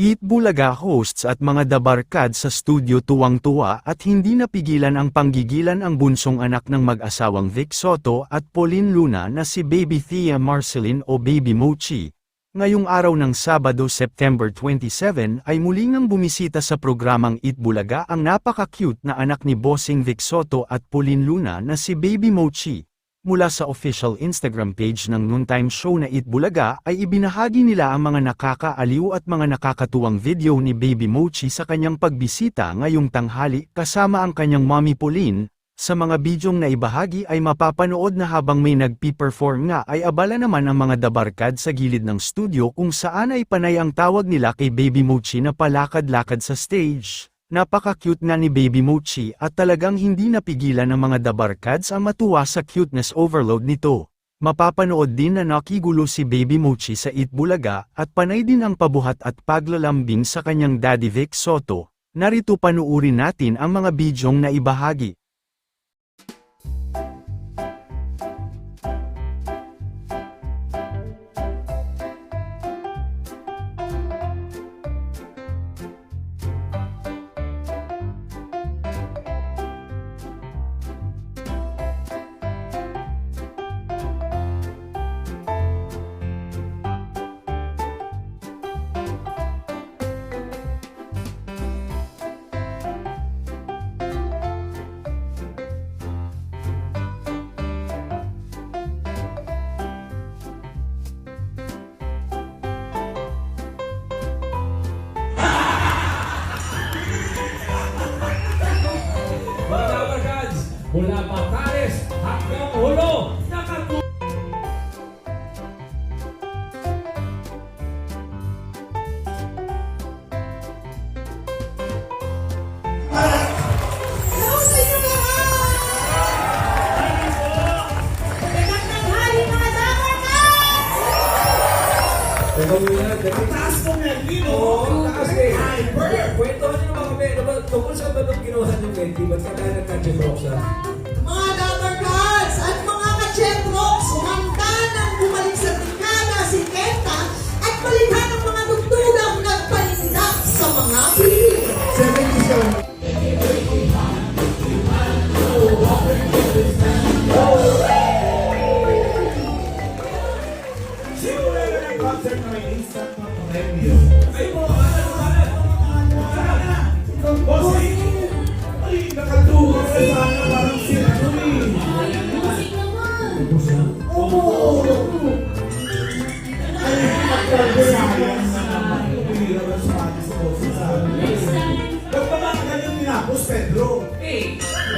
Eat Bulaga hosts at mga dabarkad sa studio tuwang-tuwa at hindi napigilan ang panggigilan ang bunsong anak ng mag-asawang Vic Soto at Pauline Luna na si Baby Thea Marceline o Baby Mochi. Ngayong araw ng Sabado September 27 ay muli ngang bumisita sa programang Eat Bulaga ang napaka-cute na anak ni Bossing Vic Soto at Pauline Luna na si Baby Mochi. Mula sa official Instagram page ng noontime show na Eat Bulaga ay ibinahagi nila ang mga nakakaaliw at mga nakakatuwang video ni Baby Mochi sa kanyang pagbisita ngayong tanghali kasama ang kanyang mommy Pauline. Sa mga bidyong na ibahagi ay mapapanood na habang may nagpi-perform nga ay abala naman ang mga dabarkad sa gilid ng studio kung saan ay panay ang tawag nila kay Baby Mochi na palakad-lakad sa stage. Napaka-cute nga ni Baby Mochi at talagang hindi napigilan ng mga dabarkads ang matuwa sa cuteness overload nito. Mapapanood din na nakigulo si Baby Mochi sa Itbulaga at panay din ang pabuhat at paglalambing sa kanyang daddy Vic Soto. Narito panuurin natin ang mga bidyong na ibahagi. without Teka muna, teka. Taas mo nga, Lino! Taas eh! Kwento nyo naman kami, naman, tungkol sa ba ginawa ng Betty, ba't ka kaya nagka-chitrok siya? Pedro. Hey.